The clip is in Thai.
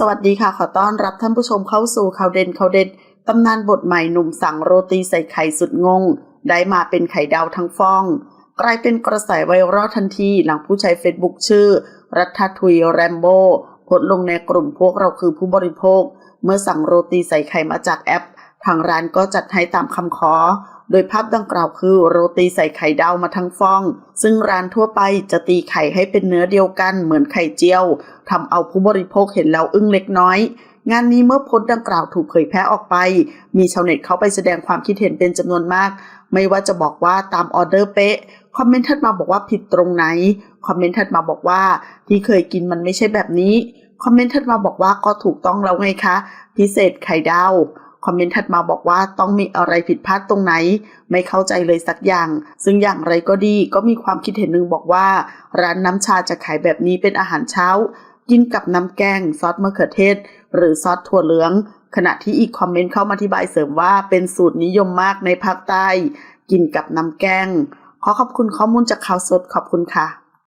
สวัสดีค่ะ ขอต้อนรับท่านผู้ชมเข้าสู่ข่าวเด่นข่าวเด็ดตำนานบทใหม่หนุ่มสั่งโรตีใส่ไข่สุดงง ได้มาเป็นไข่ดาวทั้งฟอง กลายเป็นกระแสไวรัลทันทีหลังผู้ใช้เฟซบุ๊กชื่อ รัฐทุยแรมโบโพสลงในกลุ่มพวกเราคือผู้บริโภค เมื่อสั่งโรตีใส่ไข่มาจากแอป ทางร้านก็จัดให้ตามคำขอ โดยภาพดังกล่าวคือโรตีใส่ไข่ดาวมาทั้งฟอง ซึ่งร้านทั่วไปจะตีไข่ให้เป็นเนื้อเดียวกันเหมือนไข่เจียวทำเอาผู้บริโภคเห็นแล้วอึ้งเล็กน้อย งานนี้เมื่อโพสต์ดังกล่าวถูกเผยแพร่ออกไป มีชาวเน็ตเข้าไปแสดงความคิดเห็นเป็นจำนวนมาก ไม่ว่าจะบอกว่าตามออเดอร์เป๊ะคอมเมนต์ถัดมาบอกว่าผิดตรงไหน คอมเมนต์ถัดมาบอกว่าที่เคยกินมันไม่ใช่แบบนี้ คอมเมนต์ถัดมาบอกว่าก็ถูกต้องแล้วไงคะ พิเศษไข่ดาว คอมเมนต์ถัดมาบอกว่าต้องมีอะไรผิดพลาดตรงไหน ไม่เข้าใจเลยสักอย่าง ซึ่งอย่างไรก็ดีก็มีความคิดเห็นหนึ่งบอกว่า ร้านน้ำชาจะขายแบบนี้เป็นอาหารเช้า กินกับน้ำแกงซอสมะเขือเทศ หรือซอสถั่วเหลือง ขณะที่อีกคอมเมนต์เข้ามาอธิบายเสริมว่าเป็นสูตรนิยมมากในภาคใต้ กินกับน้ำแกงขอขอบคุณข้อมูลจากข่าวสดขอบคุณค่ะ